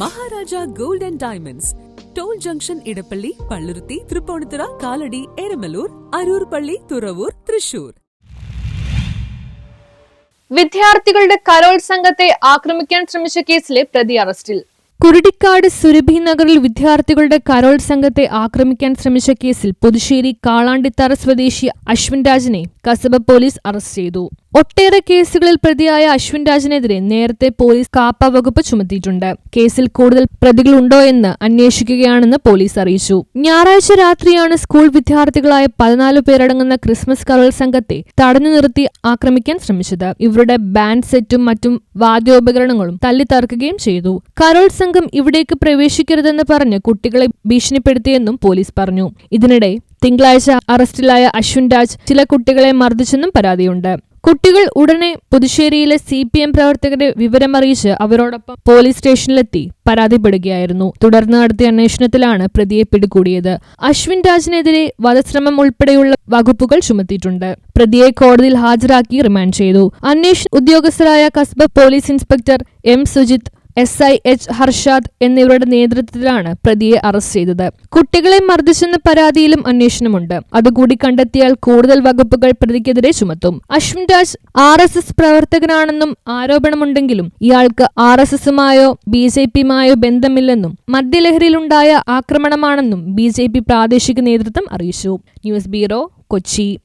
Maharaja gold and diamonds. Toll junction Edappally Palluruthy Tripunithura Kalady Eramalloor Aroor Palli Thuravoor Thrissur. വിദ്യാർത്ഥികളുടെ കലോത്സംഗത്തെ ആക്രമിക്കാൻ ശ്രമിച്ച കേസിലെ പ്രതി അറസ്റ്റിൽ. കുരുടിക്കാട് സുരഭി നഗറിൽ വിദ്യാർത്ഥികളുടെ കരോൾ സംഘത്തെ ആക്രമിക്കാൻ ശ്രമിച്ച കേസിൽ പുതുശ്ശേരി കാളാണ്ടിത്തറ സ്വദേശി അശ്വിൻ രാജിനെ കസബ പോലീസ് അറസ്റ്റ് ചെയ്തു. ഒട്ടേറെ കേസുകളിൽ പ്രതിയായ അശ്വിൻ രാജിനെതിരെ നേരത്തെ പോലീസ് കാപ്പ വകുപ്പ് ചുമത്തിയിട്ടുണ്ട്. കേസിൽ കൂടുതൽ പ്രതികളുണ്ടോ എന്ന് അന്വേഷിക്കുകയാണെന്ന് പോലീസ് അറിയിച്ചു. ഞായറാഴ്ച രാത്രിയാണ് സ്കൂൾ വിദ്യാർത്ഥികളായ പതിനാല് പേരടങ്ങുന്ന ക്രിസ്മസ് കരോൾ സംഘത്തെ തടഞ്ഞു നിർത്തി ആക്രമിക്കാൻ ശ്രമിച്ചത്. ഇവരുടെ ബാൻഡ് സെറ്റും മറ്റും വാദ്യോപകരണങ്ങളും തല്ലിത്തറക്കുകയും ചെയ്തു. കരോൾ സംഘം ഇവിടേക്ക് പ്രവേശിക്കരുതെന്ന് പറഞ്ഞ് കുട്ടികളെ ഭീഷണിപ്പെടുത്തിയെന്നും പോലീസ് പറഞ്ഞു. ഇതിനിടെ തിങ്കളാഴ്ച അറസ്റ്റിലായ അശ്വിൻ രാജ് ചില കുട്ടികളെ മർദ്ദിച്ചെന്നും പരാതിയുണ്ട്. കുട്ടികൾ ഉടനെ പുതുശ്ശേരിയിലെ സി പി എം പ്രവർത്തകരെ വിവരമറിയിച്ച് അവരോടൊപ്പം പോലീസ് സ്റ്റേഷനിലെത്തി പരാതിപ്പെടുകയായിരുന്നു. തുടർന്ന് നടത്തിയ അന്വേഷണത്തിലാണ് പ്രതിയെ പിടികൂടിയത്. അശ്വിൻ രാജിനെതിരെ വധശ്രമം ഉൾപ്പെടെയുള്ള വകുപ്പുകൾ ചുമത്തിയിട്ടുണ്ട്. പ്രതിയെ കോടതിയിൽ ഹാജരാക്കി റിമാൻഡ് ചെയ്തു. അന്വേഷണ ഉദ്യോഗസ്ഥരായ Kasba police inspector M Sujith S I H Harshad എന്നിവരുടെ നേതൃത്വത്തിലാണ് പ്രതിയെ അറസ്റ്റ് ചെയ്തത്. കുട്ടികളെ മർദ്ദിച്ചെന്ന പരാതിയിലും അന്വേഷണമുണ്ട്. അതുകൂടി കണ്ടെത്തിയാൽ കൂടുതൽ വകുപ്പുകൾ പ്രതിക്കെതിരെ ചുമത്തും. Ashwin Raj R S S പ്രവർത്തകനാണെന്നും ആരോപണമുണ്ടെങ്കിലും ഇയാൾക്ക് ആർ എസ് എസുമായോ ബി ജെ പിയുമായോ ബന്ധമില്ലെന്നും മദ്യലഹരിയിലുണ്ടായ ആക്രമണമാണെന്നും ബി ജെ പി പ്രാദേശിക നേതൃത്വം അറിയിച്ചു. News bureau Kochi.